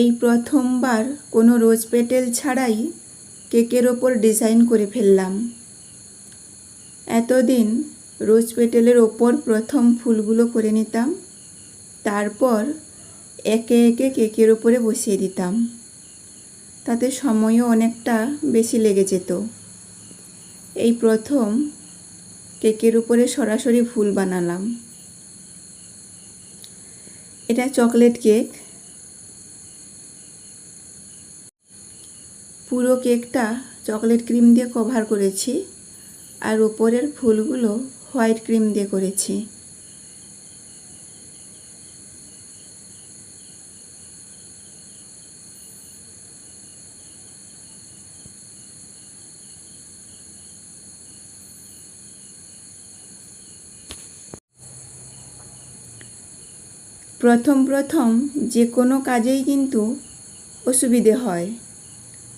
এই প্রথমবার কোনো রোজ পেটেল ছাড়াই কেকের ওপর ডিজাইন করে ফেললাম। এতদিন রোজ পেটেলের ওপর প্রথম ফুলগুলো করে নিতাম, তারপর একে একে কেকের ওপরে বসিয়ে দিতাম। তাতে সময়ও অনেকটা বেশি লেগে যেত। এই প্রথম কেকের উপরে সরাসরি ফুল বানালাম। এটা চকলেট কেক। পুরো কেকটা চকলেট ক্রিম দিয়ে কভার করেছি আর উপরের ফুলগুলো হোয়াইট ক্রিম দিয়ে করেছি। প্রথম প্রথম যে কোনো কাজেই কিন্তু অসুবিধে হয়।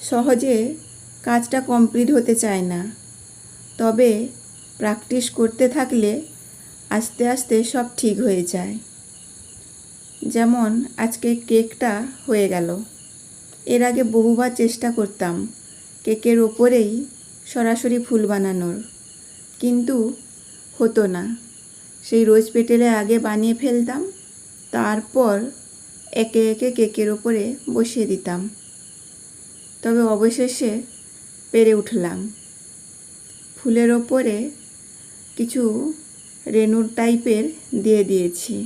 সহজে কাজটা কমপ্লিট হতে চায় না। তবে প্র্যাকটিস করতে থাকলে আস্তে আস্তে সব ঠিক হয়ে যায়। যেমন আজকে কেকটা হয়ে গেল। এর আগে বহুবার চেষ্টা করতাম কেকের ওপরেই সরাসরি ফুল বানানোর। কিন্তু হতো না। সেই রোজ পেটেলে আগে বানিয়ে ফেলতাম, তারপর একে একে কেকের ওপরে বসিয়ে দিতাম। তবে অবশেষে পেরে উঠলাম। ফুলের ওপরে কিছু রেনুর টাইপের দিয়ে দিয়েছি।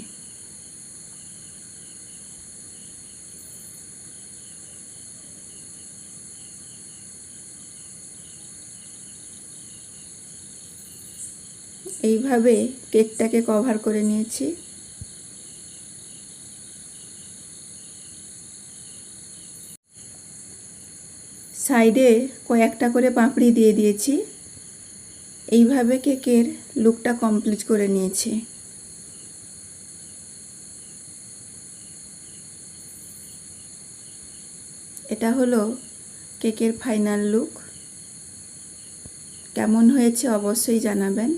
এইভাবে কেকটাকে কভার করে নিয়েছি। সাইডে কয়েকটা করে পাপড়ি দিয়ে দিয়েছি। এইভাবে কেকের লুকটা কমপ্লিট করে নিয়েছি। এটা হলো কেকের ফাইনাল লুক। কেমন হয়েছে অবশ্যই জানাবেন।